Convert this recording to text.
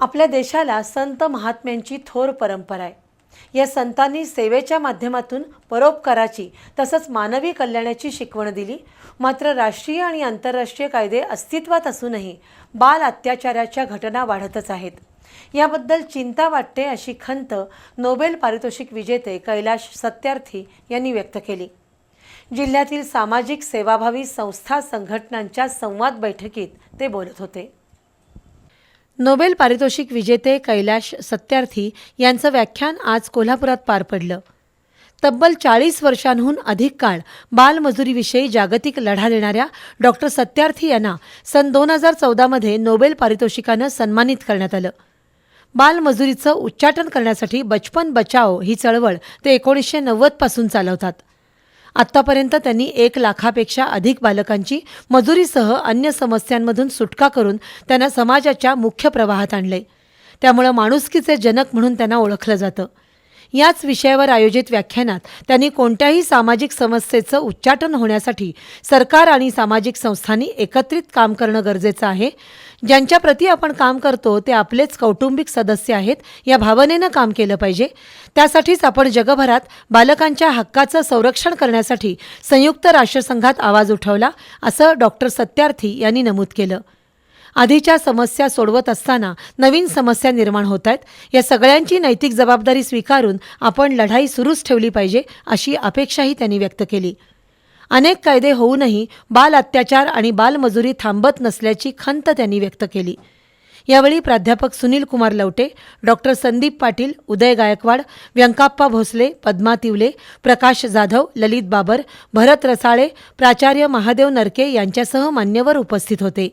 आपल्या देशाला संत महात्म्यांची थोर परंपरा आहे. या संतांनी सेवेच्या माध्यमातून परोपकाराची तसंच मानवी कल्याणाची शिकवण दिली. मात्र राष्ट्रीय आणि आंतरराष्ट्रीय कायदे अस्तित्वात असूनही बाल अत्याचाराच्या घटना वाढतच आहेत. याबद्दल चिंता वाटते अशी खंत नोबेल पारितोषिक विजेते कैलाश सत्यार्थी यांनी व्यक्त केली. जिल्ह्यातील सामाजिक सेवाभावी संस्था संघटनांच्या संवाद बैठकीत ते बोलत होते. नोबेल पारितोषिक विजेते कैलाश सत्यार्थी यांचं व्याख्यान आज कोल्हापुरात पार पडलं. तब्बल चाळीस वर्षांहून अधिक काळ बालमजुरीविषयी जागतिक लढा देणाऱ्या डॉक्टर सत्यार्थी यांना सन दोन हजार चौदामध्ये नोबेल पारितोषिकानं सन्मानित करण्यात आलं. बालमजुरीचं उच्चाटन करण्यासाठी बचपन बचाओ ही चळवळ ते एकोणीसशे नव्वदपासून चालवतात. आत्तापर्यंत त्यांनी एक लाखापेक्षा अधिक बालकांची मजुरीसह अन्य समस्यांमधून सुटका करून त्यांना समाजाच्या मुख्य प्रवाहात आणले त्यामुळं माणुसकीचे जनक म्हणून त्यांना ओळखलं जातं. याच विषयावर आयोजित व्याख्यानात त्यांनी कोणत्याही सामाजिक समस्येचं उच्चाटन होण्यासाठी सरकार आणि सामाजिक संस्थांनी एकत्रित काम करणं गरजेचं आहे. ज्यांच्याप्रती आपण काम करतो ते आपलेच कौटुंबिक सदस्य आहेत या भावनेनं काम केलं पाहिजे. त्यासाठीच आपण जगभरात बालकांच्या हक्काचं संरक्षण करण्यासाठी संयुक्त राष्ट्रसंघात आवाज उठवला असं डॉक्टर सत्यार्थी यांनी नमूद केलं. आधीच्या समस्या सोडवत असताना नवीन समस्या निर्माण होत आहेत. या सगळ्यांची नैतिक जबाबदारी स्वीकारून आपण लढाई सुरूच ठेवली पाहिजे अशी अपेक्षाही त्यांनी व्यक्त केली. अनेक कायदे होऊनही बाल अत्याचार आणि बालमजुरी थांबत नसल्याची खंत त्यांनी व्यक्त केली. यावेळी प्राध्यापक सुनील कुमार लवटे डॉक्टर संदीप पाटील उदय गायकवाड व्यंकाप्पा भोसले पद्मा तिवले प्रकाश जाधव ललित बाबर भरत रसाळे प्राचार्य महादेव नरके यांच्यासह मान्यवर उपस्थित होते.